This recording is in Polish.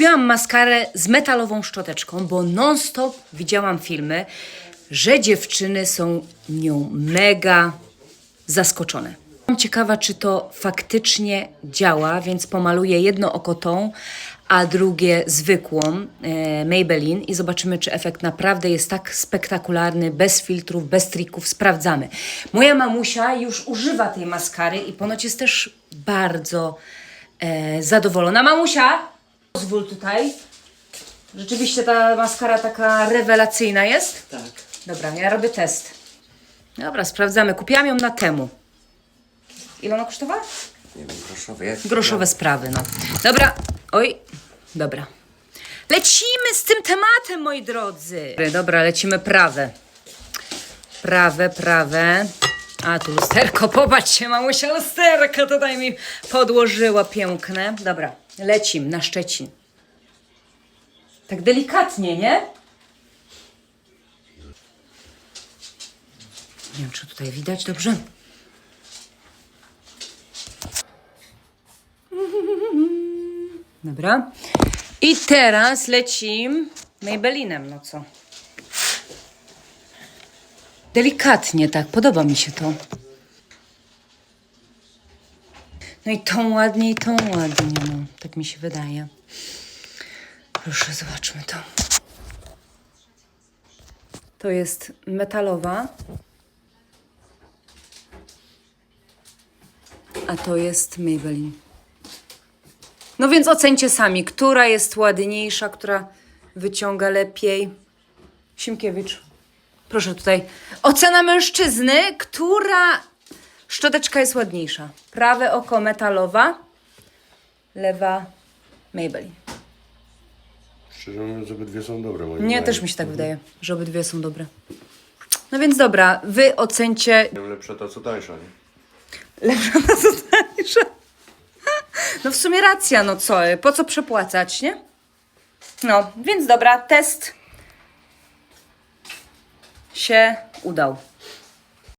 Kupiłam maskarę z metalową szczoteczką, bo non-stop widziałam filmy, że dziewczyny są nią mega zaskoczone. Jestem ciekawa, czy to faktycznie działa, więc pomaluję jedno oko tą, a drugie zwykłą e, Maybelline i zobaczymy, czy efekt naprawdę jest tak spektakularny, bez filtrów, bez trików. Sprawdzamy. Moja mamusia już używa tej maskary i ponoć jest też bardzo e, zadowolona. Mamusia, pozwól tutaj. Rzeczywiście ta maskara taka rewelacyjna jest? Tak. Dobra, ja robię test. Dobra, sprawdzamy. Kupiłam ją na temu. Ile ona kosztowała? Nie wiem, groszowy jak? Groszowe sprawy, no. Dobra, oj, dobra. Lecimy z tym tematem, moi drodzy. Dobra, lecimy prawe. Prawe, prawe. A, tu lusterko, popatrzcie, mamusia lusterko tutaj mi podłożyła piękne. Dobra, lecimy na Szczecin. Tak delikatnie, nie? Nie wiem, czy tutaj widać dobrze. Dobra. I teraz lecim Maybellinem, no co? Delikatnie tak, podoba mi się to. No i tą ładnie, i tą ładnie, no. Tak mi się wydaje. Proszę, zobaczmy to. To jest metalowa. A to jest Maybelline. No więc ocencie sami, która jest ładniejsza, która wyciąga lepiej. Simkiewicz, proszę tutaj. Ocena mężczyzny, która szczoteczka jest ładniejsza. Prawe oko metalowa, lewa Maybelline. Szczerze mówiąc, obydwie są dobre. moim Nie, zdaniem. też mi się tak wydaje, że obydwie są dobre. No więc dobra, wy ocencie Lepsza ta co tańsza, nie? Lepsza na zostaniejsza. No w sumie racja, no co, po co przepłacać, nie? No, więc dobra, test się udał.